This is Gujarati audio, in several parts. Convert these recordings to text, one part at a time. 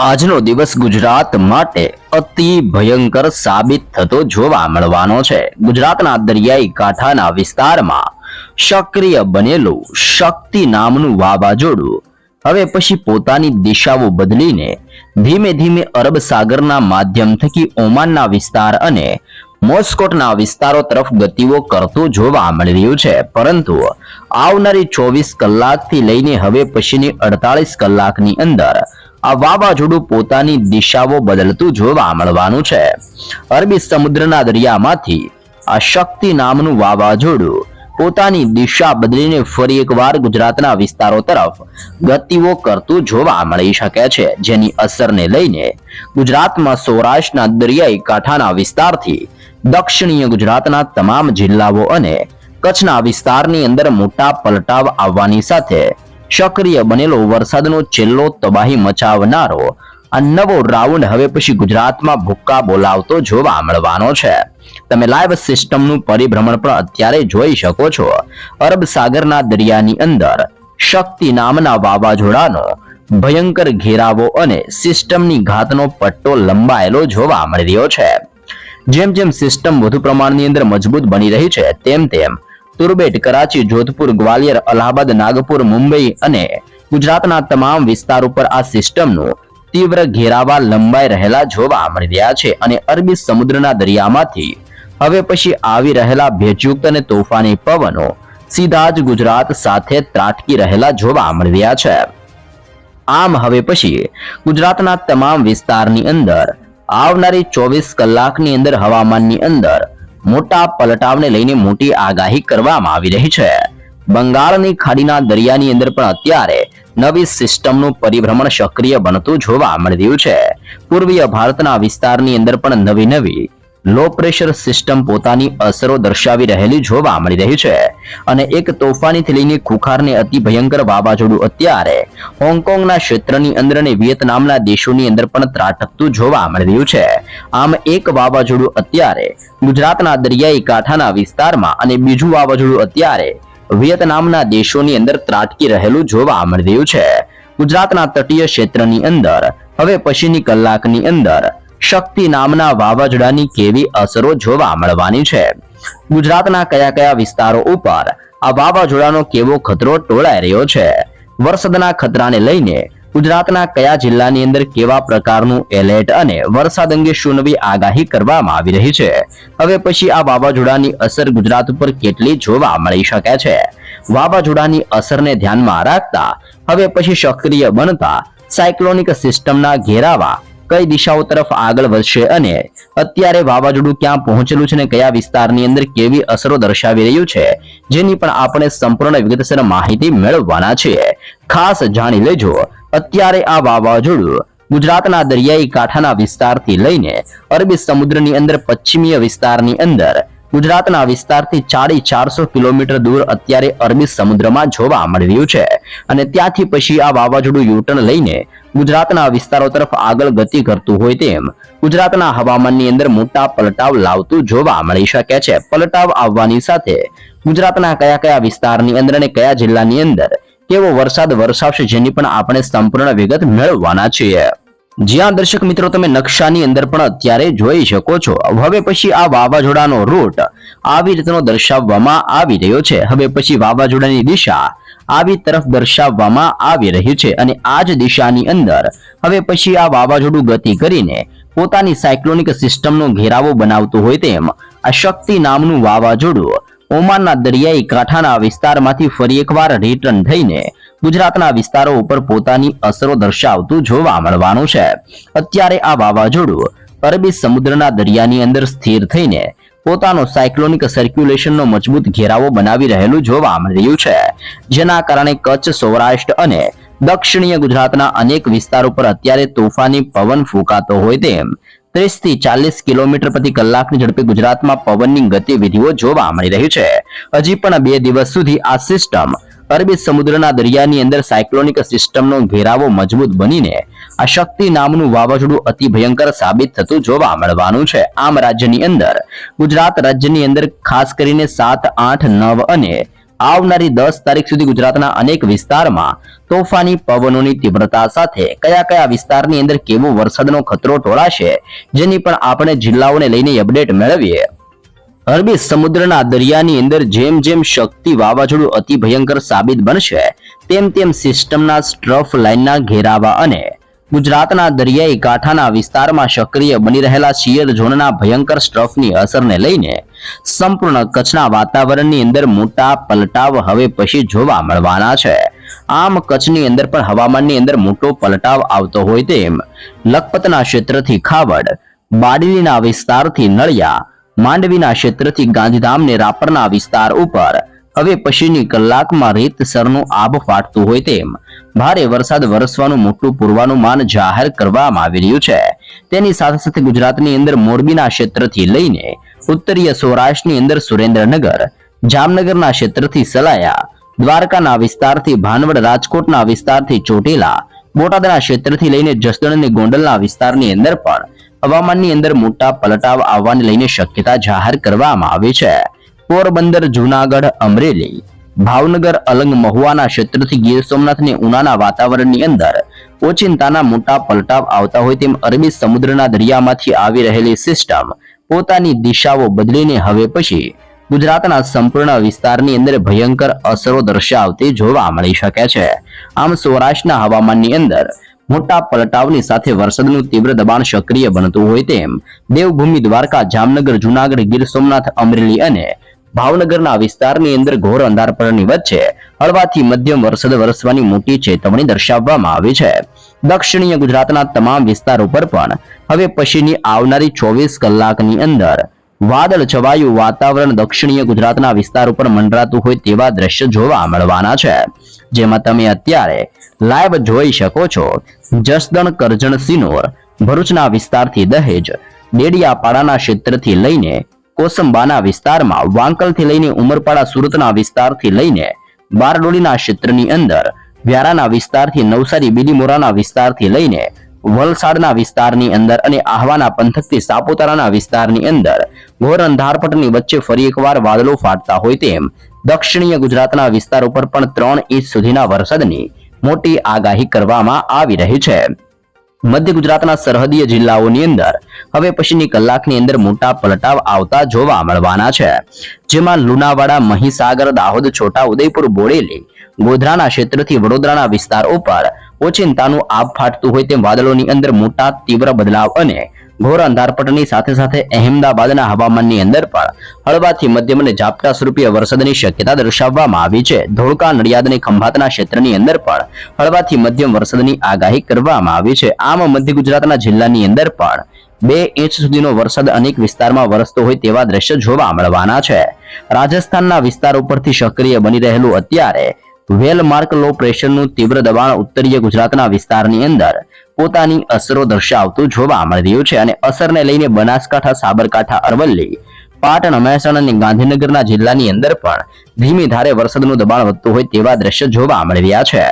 આજનો દિવસ ગુજરાત માટે અતિ ભયંકર સાબિત થતો જોવા મળવાનો છે. ગુજરાતના દરિયાઈ કાંઠાના વિસ્તારમાં સક્રિય બનેલું શક્તિ નામનું વાવાઝોડું હવે પછી પોતાની દિશાઓ બદલીને ધીમે ધીમે અરબ સાગરના માધ્યમ થકી ઓમાનના વિસ્તાર અને મોસ્કોટના વિસ્તારો તરફ ગતિઓ કરતું જોવા મળી રહ્યું છે. પરંતુ આવનારી ચોવીસ કલાકથી લઈને હવે પછીની અડતાલીસ કલાકની અંદર આ વાવાઝોડું પોતાની દિશાઓ બદલતું જોવા મળવાનું છે. અરબી સમુદ્રના દરિયામાંથી આ શક્તિ નામનું વાવાઝોડું પોતાની દિશા બદલીને ફરી એકવાર ગુજરાતના વિસ્તારો તરફ ગતિઓ કરતું જોવા મળી શકે છે, જેની અસરને લઈને ગુજરાતમાં સૌરાષ્ટ્રના દરિયાઈ કાંઠાના વિસ્તારથી દક્ષિણીય ગુજરાતના તમામ જિલ્લાઓ અને કચ્છના વિસ્તારની અંદર મોટા પલટાવ આવવાની સાથે સક્રિય બનેલો વરસાદનો છેલ્લો તબાહી મચાવનારો આ નવો રાઉન્ડ હવે પછી ગુજરાતમાં ભૂક્કા બોલાવતો જોવા મળવાનો છે. તમે લાઈવ સિસ્ટમનું પરિભ્રમણ પણ અત્યારે જોઈ શકો છો. અરબ સાગરના દરિયાની અંદર શક્તિ નામના વાવાઝોડાનો ભયંકર ઘેરાવો અને સિસ્ટમની ઘાતનો પટ્ટો લંબાયેલો જોવા મળી રહ્યો છે. જેમ જેમ સિસ્ટમ વધુ પ્રમાણની અંદર મજબૂત બની રહી છે, તેમ તેમ તુર્બેટ, કરાચી, જોધપુર, ગ્વાલિયર, અલ્હાબાદ, નાગપુર, મુંબઈ અને ગુજરાતના તમામ વિસ્તાર ઉપર આ સિસ્ટમનું તીવ્ર ઘેરાવા લંબાઈ રહેલા જોવા મળી રહ્યા છે અને અરબી સમુદ્રના દરિયામાંથી હવે પછી આવી રહેલા ભેજયુક્ત અને તોફાની પવનો સીધા જ ગુજરાત સાથે ત્રાટકી રહેલા જોવા મળી રહ્યા છે. આમ હવે પછી ગુજરાતના તમામ વિસ્તારની અંદર આવનારી ચોવીસ કલાકની અંદર હવામાનની અંદર મોટા પલટાવને લઈને મોટી આગાહી કરવામાં આવી રહી છે. બંગાળની ખાડીના દરિયાની અંદર પણ અત્યારે નવી સિસ્ટમનું પરિભ્રમણ સક્રિય બનતું જોવા મળી રહ્યું છે. પૂર્વીય ભારતના વિસ્તારની અંદર પણ નવી નવી લો પ્રેશર સિસ્ટમ પોતાની અસરો દર્શાવી રહેલી જોવા મળી રહી છે. અને એક તોફાનીથી લઈને ખુખારને અતિ ભયંકર વાવાઝોડું અત્યારે હોંગકોંગના ક્ષેત્રની અંદર અને વિયેતનામના દેશોની અંદર પણ ત્રાટકતું જોવા મળી રહ્યું છે. આમ એક વાવાઝોડું અત્યારે ગુજરાતના દરિયાઈ કાંઠાના વિસ્તારમાં અને બીજું વાવાઝોડું અત્યારે વિયેતનામના દેશોની અંદર ત્રાટકી રહેલું જોવા મળી રહ્યું છે. ગુજરાતના તટીય ક્ષેત્રની અંદર, હવે પછીની કલાકની અંદર શક્તિ નામના વાવાઝોડાની કેવી અસરો જોવા મળવાની છે. ગુજરાતના કયા કયા વિસ્તારો ઉપર આ વાવાઝોડાનો કેવો ખતરો ટોળાઈ રહ્યો છે? વરસાદના ખતરાને લઈને ગુજરાતના કયા જિલ્લાની અંદર કેવા પ્રકારનું એલર્ટ અને વરસાદ અંગે શું નવી આગાહી કરવામાં આવી રહી છે? હવે પછી આ વાવાઝોડાની અસર ગુજરાત ઉપર કેટલી જોવા મળી શકે છે? વાવાઝોડાની અસરને ધ્યાનમાં રાખતા હવે પછી સક્રિય બનતા સાયક્લોનિક સિસ્ટમના ઘેરાવા કઈ દિશાઓ તરફ આગળ વધશે અને અત્યારે વાવાઝોડું ક્યાં પહોંચેલું છે અને કયા વિસ્તારની અંદર કેવી અસરો દર્શાવી રહ્યું છે, જેની પણ આપણે સંપૂર્ણ વિગતસર માહિતી મેળવવાના છે. ખાસ જાણી લેજો, અત્યારે આ વાવાઝોડું ગુજરાતના દરિયાઈ કાંઠાના વિસ્તારથી લઈને અરબી સમુદ્રની અંદર પશ્ચિમીય વિસ્તારની અંદર ગુજરાતના વિસ્તારથી ચાળી ચારસો કિલોમીટર દૂર અત્યારે અરબી સમુદ્રમાં જોવા મળી રહ્યું છે. અને ત્યાંથી પછી આ વાવાઝોડું યુટર્ન લઈને ગુજરાતના વિસ્તારો તરફ આગળ ગતિ કરતું હોય તેમ ગુજરાતના હવામાનની અંદર મોટા પલટાવ લાવતું જોવા મળી શકે છે. પલટાવ આવવાની સાથે ગુજરાતના કયા કયા વિસ્તારની અંદર અને કયા જિલ્લાની અંદર કેવો વરસાદ વરસાવશે જેની પણ આપણે સંપૂર્ણ વિગત મેળવવાના છીએ. જ્યાં દર્શક મિત્રો તમે નકશાની અંદર પણ અત્યારે જોઈ શકો છો. હવે પછી આ વાવાઝોડાનો રૂટ આવી રીતનો દર્શાવવામાં આવી રહ્યો છે. હવે પછી વાવાઝોડાની દિશા આવી તરફ દર્શાવવામાં આવી રહી છે અને આ જ દિશાની અંદર હવે પછી આ વાવાઝોડું ગતિ કરીને પોતાની સાયક્લોનિક સિસ્ટમનો ઘેરાવો બનાવતું હોય તેમ આ શક્તિ નામનું વાવાઝોડું ઓમાનના દરિયાઈ કાંઠાના વિસ્તારમાંથી ફરી એકવાર રિટર્ન થઈને ગુજરાતના વિસ્તારો ઉપર પોતાની અસરો દર્શાવતું જોવા મળવાનું છે. અત્યારે આ વાવાઝોડું અરબી સમુદ્રના દરિયાની અંદર સ્થિર થઈને પોતાનો સાયક્લોનિક સર્ક્યુલેશનનો મજબૂત ઘેરાવો બનાવી રહેલું જોવા મળી રહ્યું છે. જેના કારણે કચ્છ, સૌરાષ્ટ્ર અને દક્ષિણીય ગુજરાતના અનેક વિસ્તારો પર અત્યારે તોફાની પવન ફૂંકાતો હોય તેમ ત્રીસથી ચાલીસ કિલોમીટર પ્રતિ કલાકની ઝડપે ગુજરાતમાં પવનની ગતિવિધિઓ જોવા મળી રહી છે. હજી પણ બે દિવસ સુધી આ સિસ્ટમ અરબી સમુદ્રના દરિયાની અંદર સાયક્લોનિક સિસ્ટમનો ઘેરાવો મજબૂત બનીને આ શક્તિ નામનું વાવાઝોડું અતિ ભયંકર સાબિત થતું જોવા મળવાનું છે. આમ રાજ્યની અંદર, ગુજરાત રાજ્યની અંદર ખાસ કરીને સાત, આઠ, નવ અને આવનારી દસ તારીખ સુધી ગુજરાતના અનેક વિસ્તારમાં તોફાની પવનોની તીવ્રતા સાથે કયા કયા વિસ્તારની અંદર કેવો વરસાદનો ખતરો ટોળાશે, જેની પણ આપણે જિલ્લાઓને લઈને અપડેટ મેળવીએ. અરબી સમુદ્રના દરિયાની અંદર જેમ જેમ શક્તિ વાવાઝોડું અતિ ભયંકર સાબિત બનશે, તેમ તેમ સિસ્ટમના સ્ટ્રફ લાઇનના ઘેરાવા અને ગુજરાતના દરિયાઈ કાંઠાના વિસ્તારમાં સક્રિય બની રહેલા શિયર ઝોનના ભયંકર સ્ટ્રફની અસરને લઈને સંપૂર્ણ કચ્છના વાતાવરણની અંદર મોટા પલટાવ હવે પછી જોવા મળવાના છે. આમ કચ્છની અંદર પણ હવામાનની અંદર મોટો પલટાવ આવતો હોય તેમ લખપતના ક્ષેત્રથી ખાવડ, બાડલીના વિસ્તારથી નળિયા માંડવીના ક્ષેત્રથી ગાંધીધામ ને રાપરના વિસ્તાર ઉપર. હવે પછીની કલાકમાં રીતસરનું આબ ફાટતું હોય તેમ. ભારે વરસાદ વરસવાનું મોટું પૂર્વાનુમાન જાહેર કરવામાં આવી રહ્યું છે. તેની સાથે સાથે ગુજરાતની અંદર મોરબીના ક્ષેત્રથી લઈને ઉત્તરીય સૌરાષ્ટ્રની અંદર સુરેન્દ્રનગર, જામનગરના ક્ષેત્રથી સલાયા, દ્વારકાના વિસ્તારથી ભાનવડ, રાજકોટના વિસ્તારથી ચોટીલા, બોટાદના ક્ષેત્રથી લઈને જસદણ અને ગોંડલના વિસ્તારની અંદર પણ હવામાનની અંદર મોટા પલટાવ આવવાને લઈને શક્યતા જાહેર કરવામાં આવી છે. પોરબંદર, જુનાગઢ, અમરેલી, ભાવનગર, અલંગ, મહુવાના ક્ષેત્રથી ગીર સોમનાથની ઉનાના વાતાવરણની અંદર ઓચિંતાના મોટા પલટાવ આવતા હોય તેમ અરબી સમુદ્રના દરિયામાંથી આવી રહેલી સિસ્ટમ પોતાની દિશાઓ બદલીને હવે પછી ગુજરાતના સંપૂર્ણ વિસ્તારની અંદર ભયંકર અસરો દર્શાવતી જોવા મળી શકે છે. આમ સૌરાષ્ટ્રના હવામાનની અંદર મોટા પલટાવની સાથે વરસાદનું તીવ્ર દબાણ સક્રિય બનતું હોય તેમ દેવભૂમિ દ્વારકા, જામનગર, જૂનાગઢ, ગીર સોમનાથ, અમરેલી અને ભાવનગરના વિસ્તારની અંદર ઘોર અંધારપણની વચ્ચે હળવાથી મધ્યમ વરસાદ વરસવાની મોટી ચેતવણી દર્શાવવામાં આવી છે. દક્ષિણીય ગુજરાતના તમામ વિસ્તારો પર પણ હવે પછીની આવનારી ચોવીસ કલાકની અંદર વાદળ, છવાયું વાતાવરણ દક્ષિણીય ગુજરાતના વિસ્તાર ઉપર મંડરાતું હોય તેવા દ્રશ્ય જોવા મળવાના છે. જેમાં તમે અત્યારે લાઈવ જોઈ શકો છો. જસદણ, કરજણ, સિનોર, ભરૂચના વિસ્તારથી દહેજ, ડેડિયાપાડાના ક્ષેત્રથી લઈને કોસંબાના વિસ્તારમાં, વાંકલથી લઈને ઉમરપાડા સુરતના વિસ્તારથી લઈને બારડોલીના ક્ષેત્રની અંદર, વ્યારાના વિસ્તારથી નવસારી, બીલીમોરાના વિસ્તારથી લઈને વલસાડના વિસ્તારની અંદર અને આહવાના પંથકથી સાપુતારાના વિસ્તારની અંદર. ઘોર અંધારપટની વચ્ચે ફરી એકવાર વાદળો ફાટતા હોય તેમ દક્ષિણીય ગુજરાતના વિસ્તાર ઉપર પણ ત્રણ ઇંચ સુધીના વરસાદની મોટી આગાહી કરવામાં આવી રહી છે. મધ્ય ગુજરાતના સરહદીય જિલ્લાઓની અંદર હવે પછીની કલાકની અંદર મોટા પલટાવ આવતા જોવા મળવાના છે. જેમાં લુણાવાડા, મહીસાગર, દાહોદ છોટા ઉદયપુર બોડેલી, ગોધરાના ક્ષેત્રથી વડોદરાના વિસ્તાર ઉપર ઓચિંતાનું આબ ફાટતું હોય તેમ વાદળોની અંદર મોટા તીવ્ર બદલાવ અને ઘોર અંધારપટની સાથે સાથે અહેમદાબાદના હવામાનની અંદર પણ હળવાથી મધ્યમ અને ઝાપટા સ્વરૂપે વરસાદની શક્યતા દર્શાવવામાં આવી છે. ધોળકા, નડિયાદ અને ખંભાતના ક્ષેત્રની અંદર પણ હળવાથી મધ્યમ વરસાદની આગાહી કરવામાં આવી છે. આમ મધ્ય ગુજરાતના જિલ્લાની અંદર પણ બે ઇંચ સુધીનો વરસાદ અનેક વિસ્તારમાં વરસતો હોય તેવા દ્રશ્ય જોવા મળવાના છે. રાજસ્થાનના વિસ્તાર ઉપરથી સક્રિય બની રહેલું અત્યારે વેલમાર્ક લો પ્રેશરનું તીવ્ર દબાણ ઉત્તરીય ગુજરાતના વિસ્તારની અંદર. પોતાની અસરો દર્શાવતું જોવા મળી રહ્યું છે અને અસરને લઈને બનાસકાંઠા, સાબરકાંઠા, અરવલ્લી, પાટણ, મહેસાણા અને ગાંધીનગરના જિલ્લાની અંદર પણ ધીમી ધારે વરસાદનું દબાણ વધતું હોય તેવા દ્રશ્ય જોવા મળી રહ્યા છે.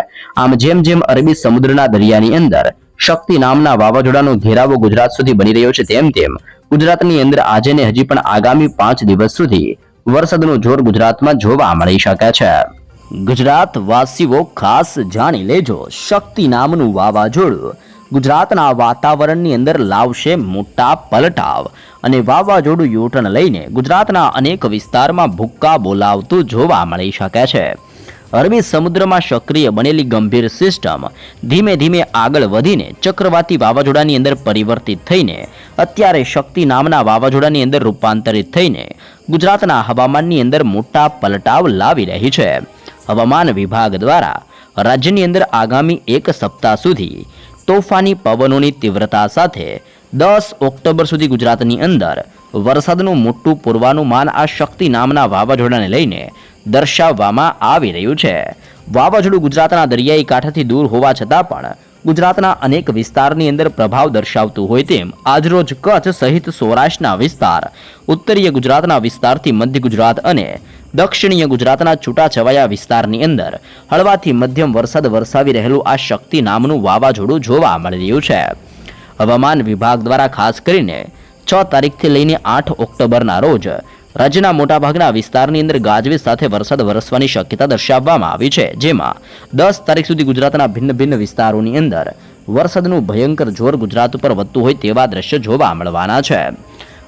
આમ જેમ જેમ અરબી સમુદ્રના દરિયાની અંદર શક્તિ નામના વાવાઝોડાનો ઘેરાવો ગુજરાત સુધી બની રહ્યો છે, તેમ તેમ ગુજરાતની અંદર આજે ને હજી પણ આગામી પાંચ દિવસ સુધી વરસાદનું જોર ગુજરાતમાં જોવા મળી શકે છે. ગુજરાત વાસીઓ ખાસ જાણી લેજો. શક્તિ નામનું વાવાઝોડું ગુજરાતના વાતાવરણની અંદર લાવશે મોટા પલટાવ. અને વાવાઝોડું યુટર્ન લઈને ગુજરાતના અનેક વિસ્તારમાં ભૂક્કા બોલાવતું જોવા મળી શકે છે. અરબી સમુદ્રમાં સક્રિય બનેલી ગંભીર સિસ્ટમ ધીમે ધીમે આગળ વધીને ચક્રવાતી વાવાઝોડાની અંદર પરિવર્તિત થઈને, અત્યારે શક્તિ નામના વાવાઝોડાની અંદર રૂપાંતરિત થઈને ગુજરાતના હવામાનની અંદર મોટા પલટાવ લાવી રહી છે. હવામાન વિભાગ દ્વારા રાજ્યની અંદર આગામી એક સપ્તાહ સુધી તોફાની પવનોની તીવ્રતા સાથે દસ ઓક્ટોબર સુધી ગુજરાતની અંદર વરસાદનું મોટું પૂર્વાનુમાન આ શક્તિ નામના વાવાઝોડાને લઈને દર્શાવવામાં આવી રહ્યું છે. વાવાઝોડું ગુજરાતના દરિયાઈ કાંઠાથી દૂર હોવા છતાં પણ ગુજરાતના અનેક વિસ્તારની અંદર પ્રભાવ દર્શાવતું હોય તેમ આજરોજ કચ્છ સહિત સૌરાષ્ટ્રના વિસ્તાર, ઉત્તરીય ગુજરાતના વિસ્તારથી મધ્ય ગુજરાત અને દક્ષિણીય ગુજરાતના છૂટાછવાયા વિસ્તારની અંદર હળવાથી મધ્યમ વરસાદ વરસાવી રહેલું આ શક્તિ નામનું વાવાઝોડું જોવા મળી રહ્યું છે. હવામાન વિભાગ દ્વારા ખાસ કરીને છ તારીખથી લઈને આઠ ઓક્ટોબરના રોજ રાજ્યના મોટાભાગના વિસ્તારની અંદર ગાજવીજ સાથે વરસાદ વરસવાની શક્યતા દર્શાવવામાં આવી છે, જેમાં દસ તારીખ સુધી ગુજરાતના ભિન્ન ભિન્ન વિસ્તારોની અંદર વરસાદનું ભયંકર જોર ગુજરાત ઉપર વધતું હોય તેવા દ્રશ્યો જોવા મળવાના છે.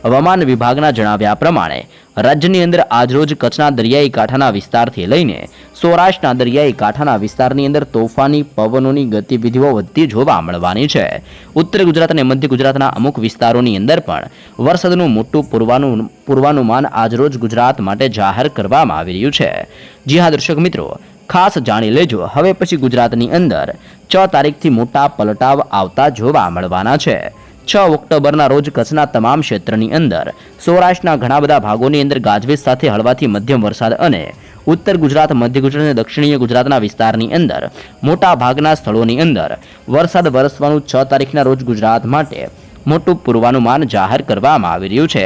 હવામાન વિભાગના જણાવ્યા પ્રમાણે રાજ્યની અંદર આજરોજ કચ્છના દરિયાઈ કાંઠાના વિસ્તારથી લઈને સૌરાષ્ટ્રના દરિયાઈ કાંઠાના વિસ્તારની અંદર તોફાની પવનોની ગતિવિધિઓ વધતી જોવા મળવાની છે. ઉત્તર ગુજરાત અને મધ્ય ગુજરાતના અમુક વિસ્તારોની અંદર પણ વરસાદનું મોટું પૂર્વાનું પૂર્વાનુમાન આજરોજ ગુજરાત માટે જાહેર કરવામાં આવી રહ્યું છે. જી હા, દર્શક મિત્રો, ખાસ જાણી લેજો. હવે પછી ગુજરાતની અંદર છ તારીખથી મોટા પલટાવ આવતા જોવા મળવાના છે. છ ઓક્ટોબરના રોજ કચ્છના તમામ ક્ષેત્રની અંદર. સૌરાષ્ટ્રના ઘણા બધા ભાગોની અંદર ગાજવીજ સાથે હળવાથી મધ્યમ વરસાદ અને ઉત્તર ગુજરાત, મધ્ય ગુજરાત અને દક્ષિણીય ગુજરાતના વિસ્તારની અંદર મોટા ભાગના સ્થળોની અંદર વરસાદ વરસવાનું છ તારીખના રોજ ગુજરાત માટે મોટું પૂર્વાનુમાન જાહેર કરવામાં આવી રહ્યું છે.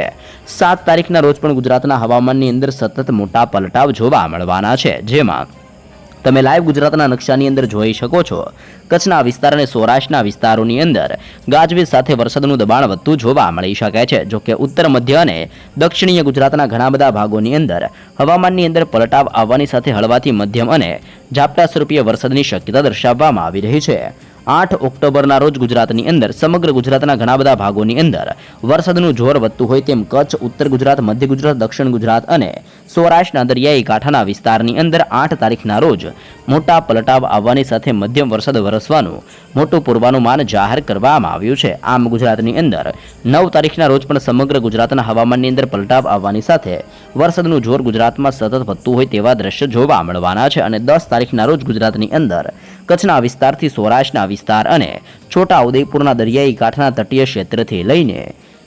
સાત તારીખના રોજ પણ ગુજરાતના હવામાનની અંદર સતત મોટા પલટાવ જોવા મળવાના છે, જેમાં તમે લાઈવ ગુજરાતના નકશાની અંદર જોઈ શકો છો. કચ્છના વિસ્તાર અને સૌરાષ્ટ્રના વિસ્તારોની અંદર ગાજવીજ સાથે વરસાદનું દબાણ વધતું જોવા મળી શકે છે. જોકે ઉત્તર મધ્ય અને દક્ષિણીય ગુજરાતના ઘણા બધા ભાગોની અંદર હવામાનની અંદર પલટાવ આવવાની સાથે હળવાથી મધ્યમ અને ઝાપટા સ્વરૂપીય વરસાદની શક્યતા દર્શાવવામાં આવી રહી છે. આઠ ઓક્ટોબરના રોજ ગુજરાતની અંદર, સમગ્ર ગુજરાતના ઘણા બધા ભાગોની અંદર વરસાદનું જોર વધતું હોય તેમ કચ્છ, ઉત્તર ગુજરાત, મધ્ય ગુજરાત, દક્ષિણ ગુજરાત અને સૌરાષ્ટ્રના દરિયાઈ કાંઠાના વિસ્તારની અંદર આઠ તારીખના રોજ મોટા પલટાવ આવવાની સાથે મધ્યમ વરસાદ વરસવાનું મોટું પૂર્વાનુમાન જાહેર કરવામાં આવ્યું છે. આમ ગુજરાતની અંદર નવ તારીખના રોજ પણ સમગ્ર ગુજરાતના હવામાનની અંદર પલટાવ આવવાની સાથે વરસાદનું જોર ગુજરાતમાં સતત વધતું હોય તેવા દ્રશ્ય જોવા મળવાના છે અને દસ તારીખના રોજ ગુજરાતની અંદર કચ્છના વિસ્તારથી સૌરાષ્ટ્રના વિસ્તાર અને છોટા ઉદયપુરના દરિયાઈ કાંઠાના તટીય ક્ષેત્રથી લઈને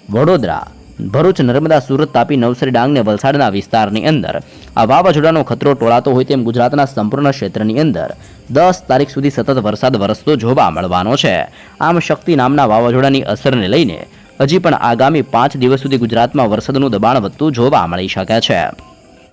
વડોદરા, ભરૂચ, નર્મદા, સુરત તાપી, નવસારી, ડાંગને વલસાડના વિસ્તારની અંદર આ વાવાઝોડાનો ખતરો ટોળાતો હોય તેમ ગુજરાતના સંપૂર્ણ ક્ષેત્રની અંદર દસ તારીખ સુધી સતત વરસાદ વરસતો જોવા મળવાનો છે. આમ શક્તિ નામના વાવાઝોડાની અસરને લઈને હજી પણ આગામી પાંચ દિવસ સુધી ગુજરાતમાં વરસાદનું દબાણ વધતું જોવા મળી શકે છે.